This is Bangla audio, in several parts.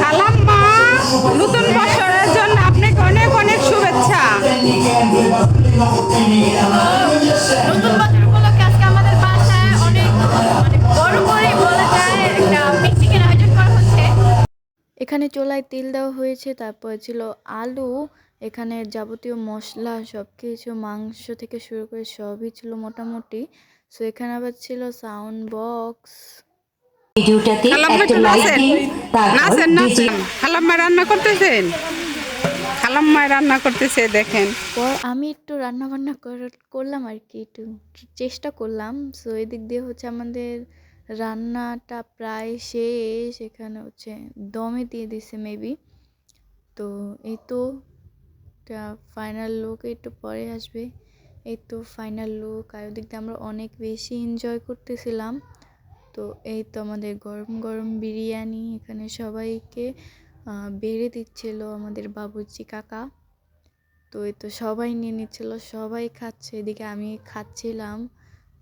খালাম্মা নতুন বছরের জন্য আপনাকে অনেক অনেক শুভেচ্ছা। নতুন বছর উপলক্ষে আজকে আমাদের বাসায় অনেক বড় করে বলা যায় একটা পিকনিকের আয়োজন করা হচ্ছে। এখানে চোলায় তেল দেওয়া হয়েছে তারপর ছিল আলু এখানে যাবতীয় মশলা সব কিছু মাংস থেকে শুরু করে সবই ছিল মোটামুটি। সো এখানে আবার ছিল সাউন্ড বক্স ভিডিওটাতে একটা লাইক দিন তারপর খালাম্মা রান্না করতেছেন? খালাম্মা রান্না করতেছে দেখেন। পর আমি একটু রান্না বান্না করলাম আর কি একটু চেষ্টা করলাম। সো এদিক দিয়ে হচ্ছে আমাদের রান্নাটা প্রায় শেষ। এখানে হচ্ছে দমে দিয়ে দিছে মেবি তো এই তো ফাইনাল লুক একটু পরে আসবে। এই তো ফাইনাল লুক আর ওদিক দিয়ে আমরা অনেক বেশি এনজয় করতেছিলাম। তো এই তো আমাদের গরম গরম বিরিয়ানি এখানে সবাইকে বেড়ে দিচ্ছিল আমাদের বাবুর্চি কাকা। তো এই তো সবাই নিয়ে নিচ্ছিল, সবাই খাচ্ছে, এদিকে আমি খাচ্ছিলাম।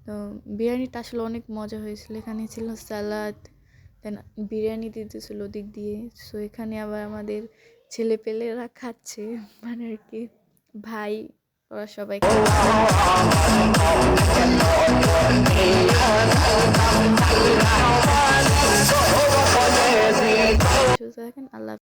তো বিরিয়ানিটা আসলে অনেক মজা হয়েছিল, এখানে ছিল স্যালাড দেন বিরিয়ানি দিতেছিল ওদিক দিয়ে। সো এখানে আবার আমাদের ছেলে পেলেরা খাচ্ছে মানে আর কি, ভাই, ওরা সবাই খাচ্ছে। second. I love